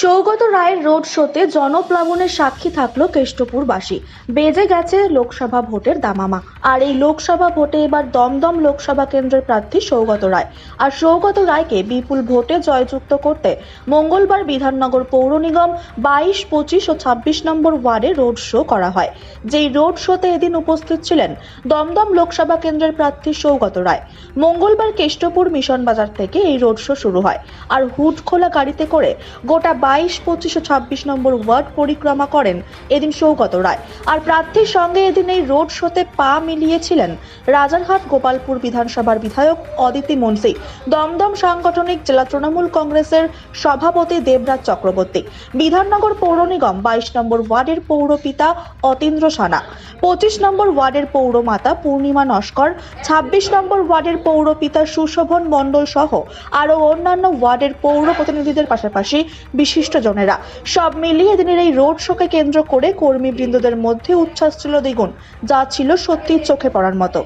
সৌগত রায়ের রোড শোতে জনপ্লাবনের সাক্ষী থাকল কেষ্টপুরবাসী। বেজে গেছে লোকসভা ভোটের দামামা। আর এই লোকসভা ভোটে এবার দমদম লোকসভা কেন্দ্রের প্রার্থী সৌগত রায়। আর সৌগত রায়কে বিপুল ভোটে জয়যুক্ত করতে মঙ্গলবার বিধাননগর পৌর নিগম বাইশ, পঁচিশ ও ছাব্বিশ নম্বর ওয়ার্ডে রোড শো করা হয়। যেই রোড শোতে এদিন উপস্থিত ছিলেন দমদম লোকসভা কেন্দ্রের প্রার্থী সৌগত রায়। মঙ্গলবার কেষ্টপুর মিশন বাজার থেকে এই রোড শো শুরু হয়। আর হুড খোলা গাড়িতে করে গোটা বাইশ, পঁচিশ ও ছাব্বিশ নম্বর ওয়ার্ড পরিক্রমা করেন এদিন সৌগত রায়। আর প্রার্থীর সঙ্গে এদিন এই রোড শোতে পা মিলিয়েছিলেন রাজারহাট গোপালপুর বিধানসভার বিধায়ক অদিতি মুন্সি দমদম সাংগঠনিক জেলা তৃণমূল কংগ্রেসের সভাপতি দেবরাজ চক্রবর্তী। বিধাননগর পৌর নিগম বাইশ নম্বর ওয়ার্ডের পৌরপিতা অতীন্দ্র সানা। পঁচিশ নম্বর ওয়ার্ডের পৌরমাতা পূর্ণিমা নস্কর। ছাব্বিশ নম্বর ওয়ার্ডের পৌরপিতা সুশোভন মণ্ডল সহ আরও অন্যান্য ওয়ার্ডের পৌর প্রতিনিধিদের পাশাপাশি বিশিষ্টজনেরা। সব মিলিয়ে এদিনের এই রোড শোকে কেন্দ্র করে কর্মীবৃন্দদের মধ্যে উচ্ছ্বাস ছিল দ্বিগুণ, যা ছিল সত্যি চোখে পড়ার মতো।